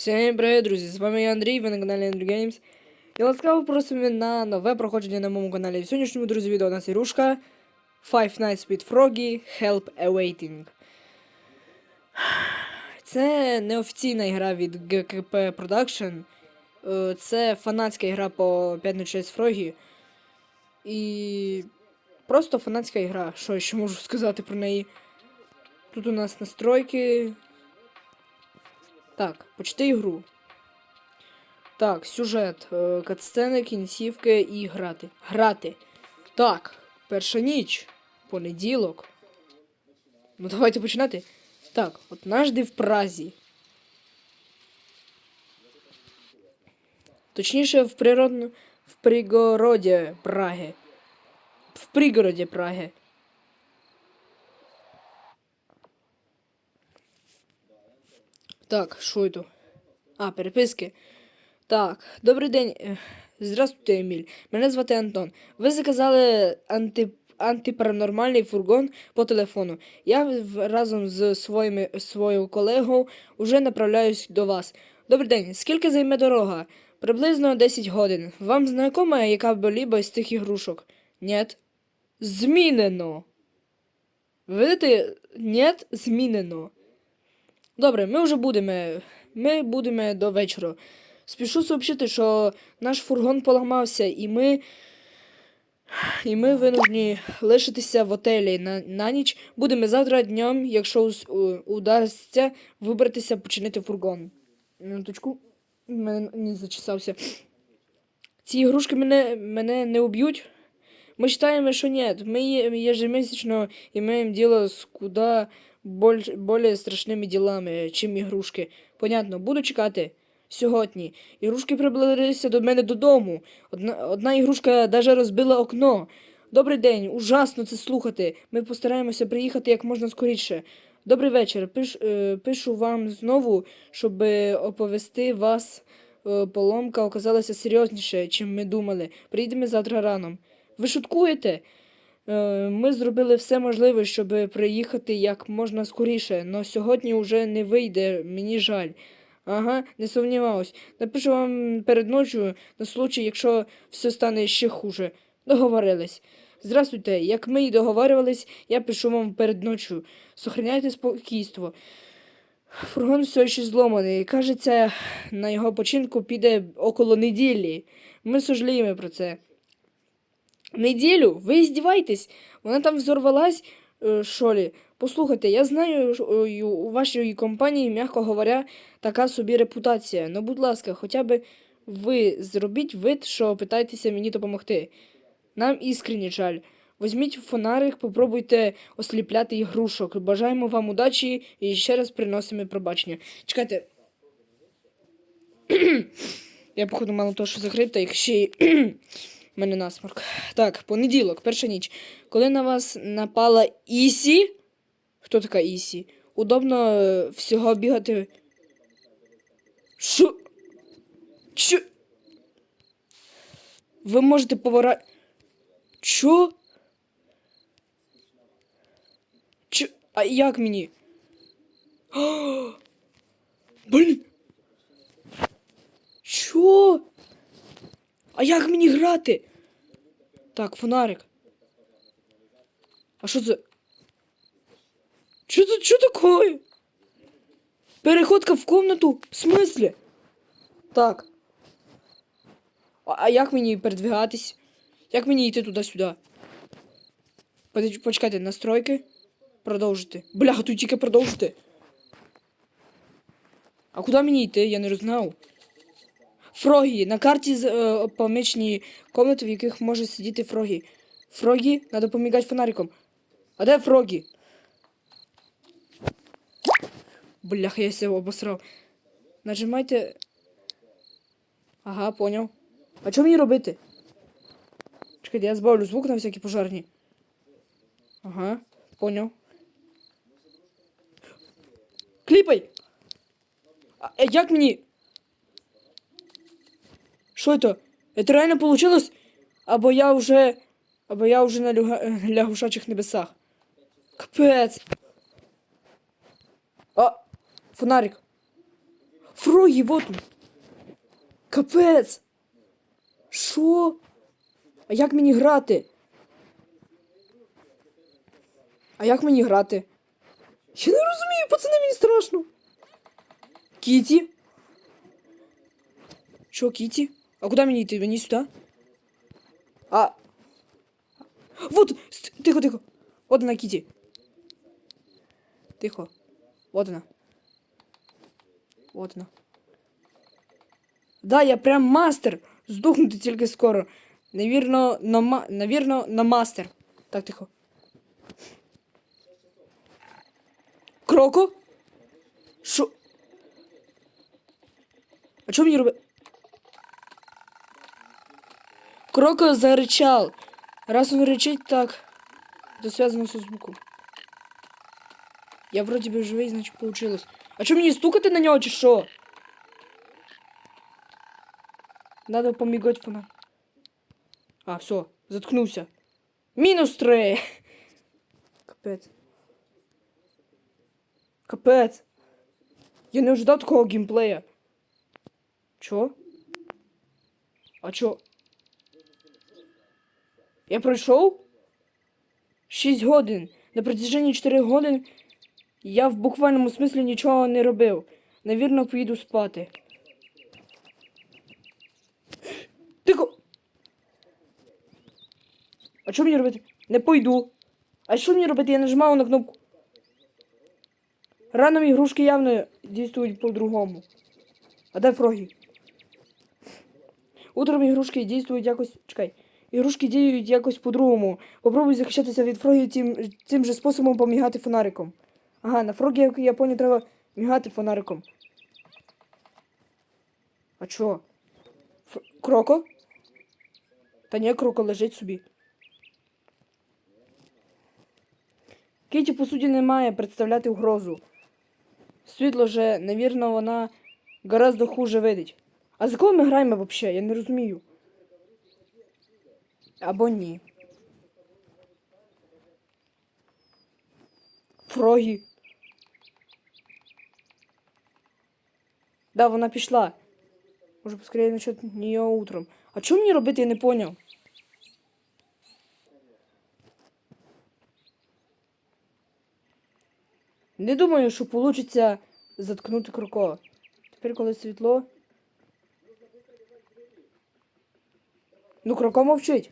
Всім привіт, друзі! З вами я Андрій, ви на каналі Andrew Games. І ласкаво просимо на нове проходження на моєму каналі. В сьогоднішньому, друзі, відео у нас ігрушка Five Nights with Froggy Help Awaiting. Це неофіційна гра від GKP Production. Е, Це фанатська гра по 5 ночей з Фрогі. І просто фанатська гра. Що я ще можу сказати про неї? Тут у нас настройки. Так, почти ігру. Так, сюжет, е, катсцени, кінцівки і грати. Грати. Так, перша ніч. Понеділок. Ну, давайте починати. Так, однажды в Празі. Точніше, в природно... в пригороді Праги. В пригороді Праги. Так, що это? А, переписки. Так, добрий день. Здравствуйте, Еміль. Мене звати Антон. Ви заказали анти... антипаранормальний фургон по телефону. Я разом з своїми своєю колегою вже направляюсь до вас. Добрий день. Скільки займе дорога? Приблизно 10 годин. Вам знайома яка боліба з цих ігрушок? Нет. Змінено. Видите? Нет, змінено. Добре, ми вже будемо. Ми будемо до вечора. Спішу сообщити, що наш фургон поламався, і ми. І ми винужені лишитися в отелі на, на ніч. Будемо завтра днем, якщо удасться вибратися, починити фургон. Минуточку. Мене не зачесався. Ці ігрушки мене, мене не уб'ють. Мы считаем, что нет. Мы е- ежемесячно имеем дело с больш- более страшними ділами, чим ігрушки. Понятно, буду чекати. Сьогодні. Ігрушки приблизилися до мене додому. Одна, одна ігрушка даже розбила окно. Добрий день, ужасно це слухати. Ми постараємося приїхати як можна скоріше. Добрий вечір. Пиш, е, пишу вам знову, щоб оповести вас. Е, поломка оказалася серйозніше, чим ми думали. Приїдемо завтра рано. Ви шуткуєте? Е, Ми зробили все можливе, щоб приїхати як можна скоріше, але сьогодні вже не вийде, мені жаль. Ага, не сумніваюсь. Напишу вам перед ночою на случай, якщо все стане ще хуже. Договорились. Здравствуйте, як ми і договарювались, я пишу вам перед ночою. Сохраняйте спокійство. Фургон все ще зломаний. Кажеться, на його починку піде около неділі. Ми сожаліємо про це. Неділю? Ви здіваєтесь? Вона там взорвалась, е, що лі? Послухайте, я знаю, е, у вашій компанії, м'яко говоря, така собі репутація. Ну, будь ласка, хоча б ви зробіть вид, що питаєтеся мені допомогти. Нам іскренні жаль. Візьміть фонарик, попробуйте осліпляти ігрушок. Бажаємо вам удачі і ще раз приносимо пробачення. Чекайте. Я, походу, мало того, що закрив, та як ще й в мене насморк. Так, понеділок, перша ніч. Коли на вас напала Ісі. Хто така Ісі? Удобно е, всього бігати. Що? Що? Ви можете повора. Чо? Чо? А як мені? Блін. Чо? А як мені грати? Так, фонарик. А що це? Що це що таке? Переходка в комнату? В смислі? Так. А, а як мені передвигатись? Як мені йти туди-сюди? Почекайте, настройки. Продовжити. Бляха, тут тільки продовжити. А куди мені йти? Я не роззнав. Фрогі. На карті е, помічені комнати, в яких може сидіти фрогі. Фрогі, треба помігати фонариком. А де фрогі? Бляха, я себе обосрав. Нажимайте. Ага, поняв. А що мені робити? Чекайте, я збавлю звук на всякі пожарні. Ага, поняв. Кліпай! А е, як мені? Що це? Это реально получилось? Або я вже. Або я вже на люга... лягушачих небесах. Капець. А, фонарик. Вот він. Капець. Що? А як мені грати? А як мені грати? Я не розумію, пацани, мені страшно. Кіті? Що, Кіті? А куди мені йти? Мені сюди? А. Вот! Тихо, тихо. Вот она, Кіті. Тихо. Вот она. Вот она. Да, я прям мастер. Здохнути тільки скоро. Навірно, на ма... Навірно, на мастер. Так, тихо. Кроко? Що? А що мені робити? Кроко зарычал. Раз он рычит так, это связано со звуком. Я вроде бы живий, значит получилось. А что мне стукати на нього чи що? Надо помигать фона. А, все, заткнулся. Минус три. Капець. Капець. Я не ожидав такого геймплея. Чо? А чо? Я пройшов? 6 годин. На протяжении 4 годин я в буквальному смислі нічого не робив. Навірно, поїду спати. Тихо! А що мені робити? Не пойду. А що мені робити? Я нажимаю на кнопку. Рано ігрушки явно дійствують по-другому. А де фроги? Утром ігрушки дійствують якось. Чекай. Ігрушки діють якось по-другому. Попробуй захищатися від фрогів тим, тим же способом помігати фонариком. Ага, на фрогі, як я поняв, треба мігати фонариком. А чо? Ф... Кроко? Та ні, кроко лежить собі. Кіті, по суті, не має представляти угрозу. Світло же, навірно, вона гораздо хуже видить. А за кого ми граємо взагалі? Я не розумію. Або ні. Фрогі. Да, вона пішла. Може, поскорее насчет нее утром. А що мені робити, я не поняв. Не думаю, що вийде заткнути кроко. Тепер, коли світло. Ну, кроко мовчить.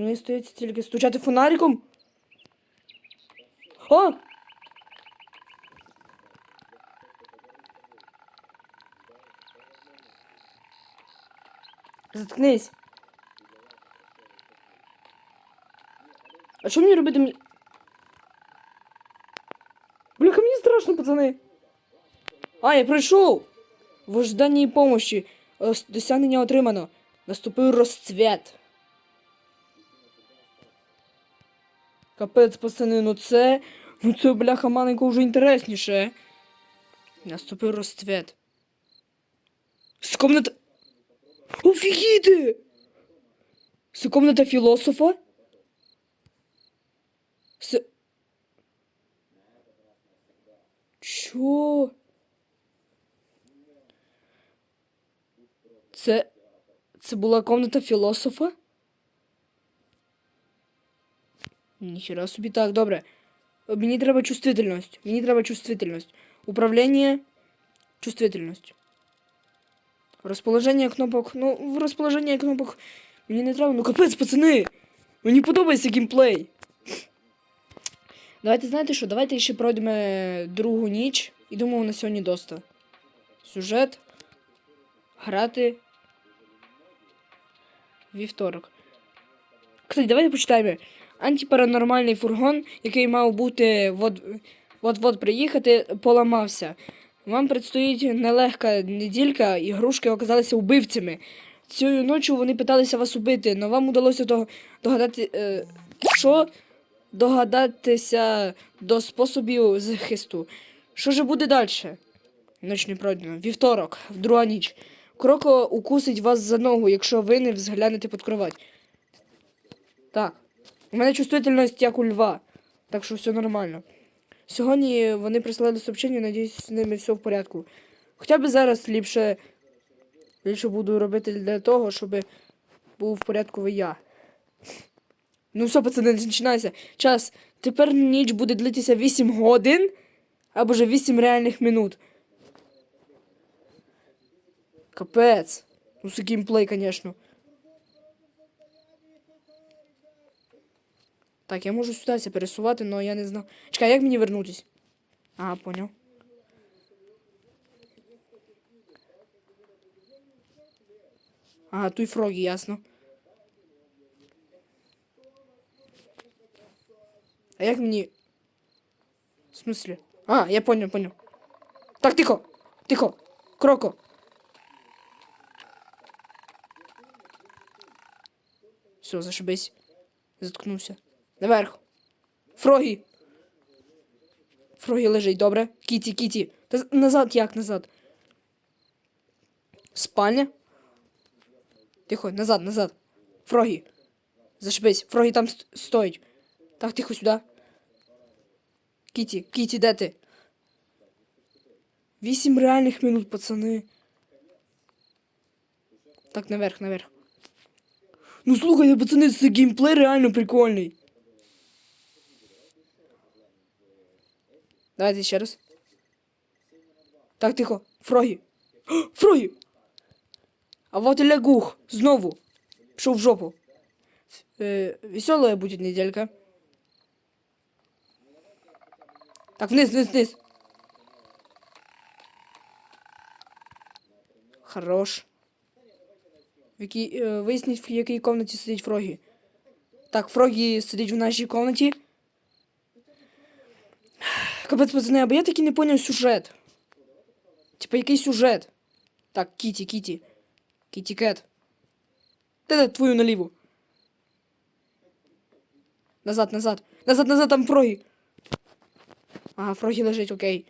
Мені стається тільки стучати фонариком. О! Заткнись. А що мені робити? Мені... Бляха, мені страшно, пацани. А, я прийшов. В ожиданні помощі. Ос- Досягнення отримано. Наступив розцвет. Капець, пацани, ну це. Ну це, бляха, маленько вже інтересніше. Наступив розцвет. З комната. Офігіти! З комната філософа? С... Чо? Це. Це була комната філософа? Ніхера собі так, добре. Мені треба чувствительність. Мені треба чувствительність. Управління. Чувствительність. Розположення кнопок. Ну, в розположення кнопок мені не треба. Ну капець, пацани! Мені подобається геймплей. Давайте знаєте що? Давайте ще пройдемо другу ніч. І думаю, на сьогодні доста. Сюжет. Грати. Вівторок. Кстати, давайте почитаємо. Антипаранормальний фургон, який мав бути от- от-от приїхати, поламався. Вам предстоїть нелегка неділька, ігрушки оказалися вбивцями. Цією ночі вони питалися вас убити, але вам удалося догадати, е, що догадатися до способів захисту. Що ж буде далі? Ніч не пройдено. Вівторок, в друга ніч. Кроко укусить вас за ногу, якщо ви не взглянете під кровать. Так. У мене чувствительність як у льва, так що все нормально. Сьогодні вони прислали сообщення, надіюсь, з ними все в порядку. Хоча б зараз ліпше, ліпше буду робити для того, щоб був в порядку я. Ну все, пацани, починайся. Час. Тепер ніч буде длитися 8 годин або же 8 реальних минут. Капець. Ну, це геймплей, звісно. Так, я можу сюди пересувати, але я не знаю. Чекай, як мені вернутись? Ага, поняв. Ага, тут фроги, ясно. А як мені. В смысле? А, я понял, понял. Так, тихо! Тихо! Кроко! Все, зашибись. Заткнувся. Наверх. Фрогі. Фрогі лежить, добре. Кіті, кіті. Та назад як назад? Спальня. Тихо, назад, назад. Фрогі. Зашибись. Фрогі там ст- стоїть. Так, тихо сюди. Кіті, Кіті, де ти? Вісім реальних минут, пацани. Так, наверх, наверх. Ну слухайте, пацани, це геймплей реально прикольний. Давайте ще раз. Так, тихо. Фрогі. Фрогі! А вот лягух. Знову. Пішов в жопу. Е, веселая буде неделька. Так, вниз, вниз, вниз. Хорош. В якій, е, виясніть, в якій комнаті сидить Фрогі. Так, Фрогі сидить в нашій комнаті. Капець, пацани, або я таки не поняв сюжет. Типа, який сюжет? Так, Кіті, Кіті. Кіті Кет. Де твою наліво? Назад, назад. Назад, назад, там Фрогі. Ага, Фрогі лежить, окей.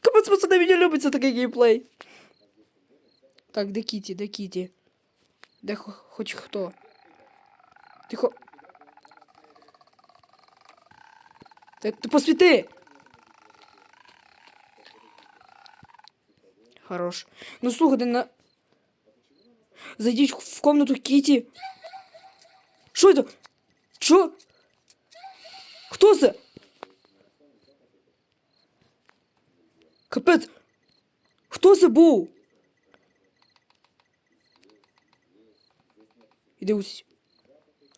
Капець, пацани, мені любиться такий геймплей. Так, де Кіті, де Кіті? Де хо- хоч хто? Тихо. Ти, ти посвіти! Хорош. Ну слухайте, на. Зайдіть в комнату Кіті. Що це? Що? Хто це? Капець. Хто це був? Іди ось.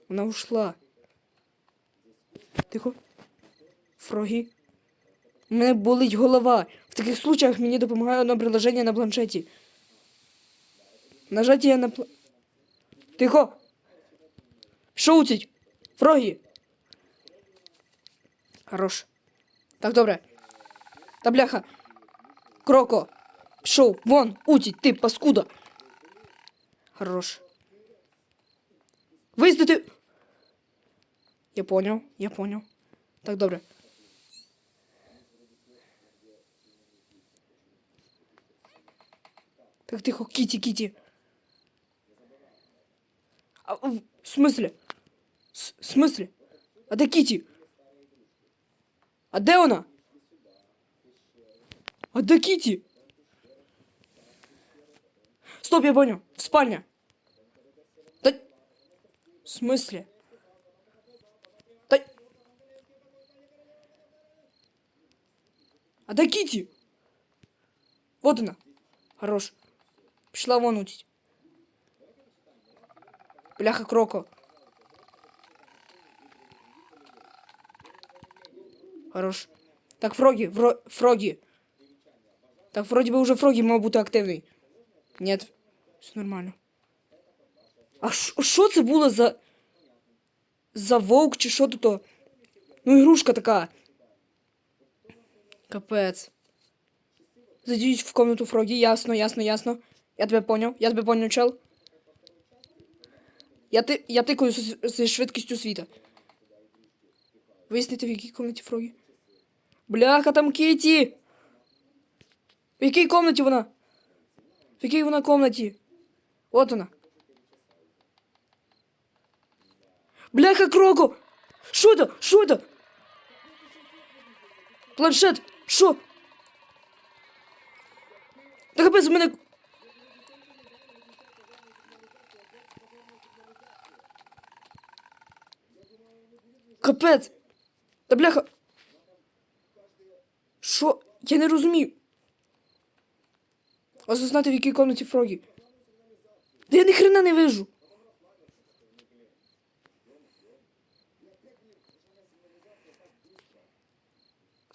Вона ушла. Тихо. Фрогі. У мене болить голова. В таких случаях мені допомагає одно приложення на планшеті. Нажаття на пла... Тихо! Шутить! Фрогі! Хорош. Так, добре. Та бляха. Кроко. Пішов. Вон, утіть, ти, паскуда. Хорош. Визнати. Я понял, я понял. Так, добре. Так, тихо, Кіті, Кіті. А, в в смысле? С- В смысле? А де Кіті? А де вона? А де Кіті? Стоп, я понял. В спальня. Да... В смысле? Да... А де Кіті? Вот она. Хорош. Пішла вон утить. Бляха Кроко. Хорош. Так, Фрогі, Фро... Фрогі. Так, вроді би вже Фрогі мав бути активний. Нет, все нормально. А ш- що це було за. За вовк чи що тут? Ну, ігрушка така. Капець. Зайдіть в комнату Фрогі, ясно, ясно, ясно. Я тебе поняв, я тебе поняв, чел. Я, ти, я тикаю зі швидкістю світа. Вияснити, в якій комнаті Фрогі. Бляха, там Кіті! В якій комнаті вона? В якій вона комнаті? От вона. Бляха, Кроко! Що це? Що це? Планшет! Що? Та капець у мене. Капець! Та бляха! Що? Я не розумію. Ось знати, в якій комнаті Фрогі. Та я ні хрена не вижу.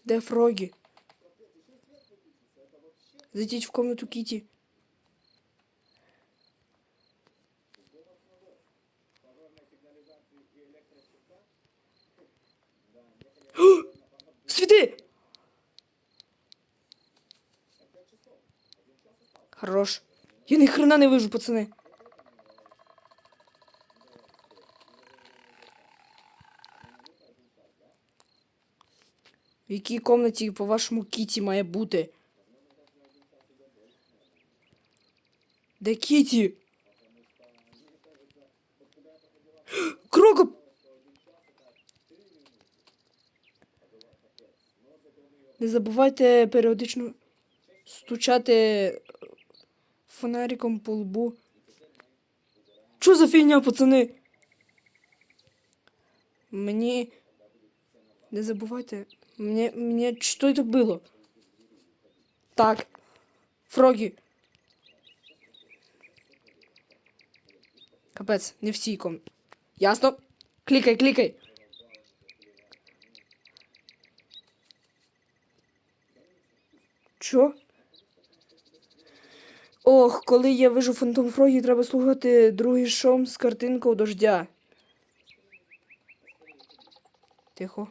Де Фрогі? Зайдіть в комнату Кіті. Світи! Хорош. Я ни хрена не вижу, пацани. В якій комнаті, по-вашому, Кіті має бути? Де Кіті? Кроко! Не забувайте періодично стучати фонариком по лбу. Що за фігня, пацани? Мені. Не забувайте. Мне, мне что это было? Так. Фроги. Капець, не в цій ком. Ясно? Клікай, клікай. Чо? Ох, коли я вижу фантом Фрогі, треба слухати другий шум з картинкою дождя. Тихо.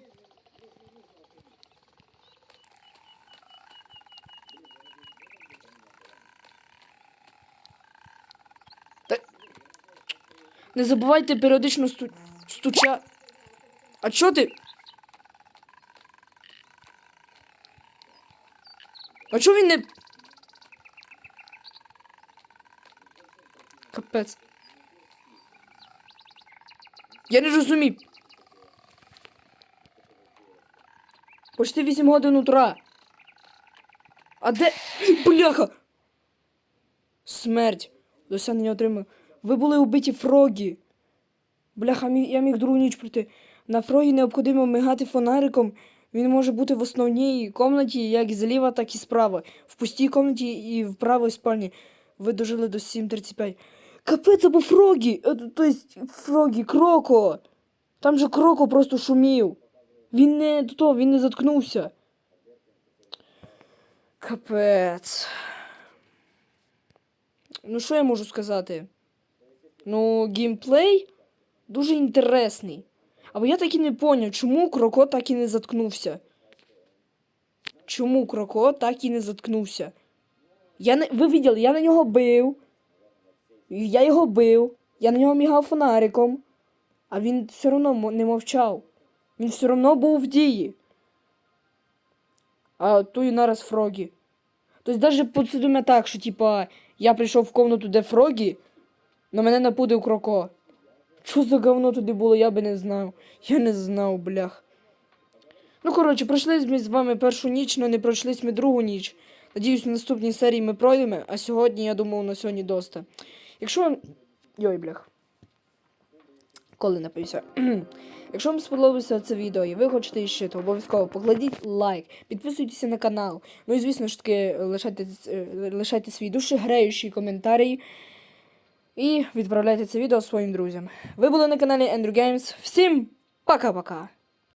Та... Не забувайте періодично сту... стуча. А чо ти? А чо він не. Капець. Я не розумію. Почти 8 годин утра. А де. Бляха! Смерть. Досягнення отримав. Ви були убиті Фрогі. Бляха, я міг другу ніч пройти. На Фрогі необхідно мигати фонариком. Він може бути в основній комнаті, як зліва, так і справа. В пустій комнаті і в правій спальні. Ви дожили до 7.35. Капець або Фрогі! Тобто Фрогі, Кроко! Там же Кроко просто шумів. Він не того, він не заткнувся. Капець. Ну, що я можу сказати? Ну, геймплей дуже інтересний. Або я так і не поняв, чому Кроко так і не заткнувся. Чому Кроко так і не заткнувся? Я не... Ви виділи, я на нього бив. Я його бив. Я на нього мігав фонариком. А він все одно не мовчав. Він все одно був в дії. А той нараз Фрогі. Тобто навіть подсудимо так, що типа я прийшов в комнату, де Фрогі, но мене напудив Кроко. Що за говно туди було, я би не знав. Я не знав, блях. Ну, коротше, пройшли ми з вами першу ніч, але не пройшлись ми другу ніч. Надіюсь, в наступній серії ми пройдемо, а сьогодні, я думаю, на сьогодні доста. Якщо вам. Йой, блях. Коли напився. Якщо вам сподобалося це відео і ви хочете ще, то обов'язково покладіть лайк, підписуйтеся на канал. Ну і звісно ж таки лишайте, е, лишайте свій душегреючий коментарі. І відправляйте це відео своїм друзям. Ви були на каналі Andrew Games. Всім пока-пока!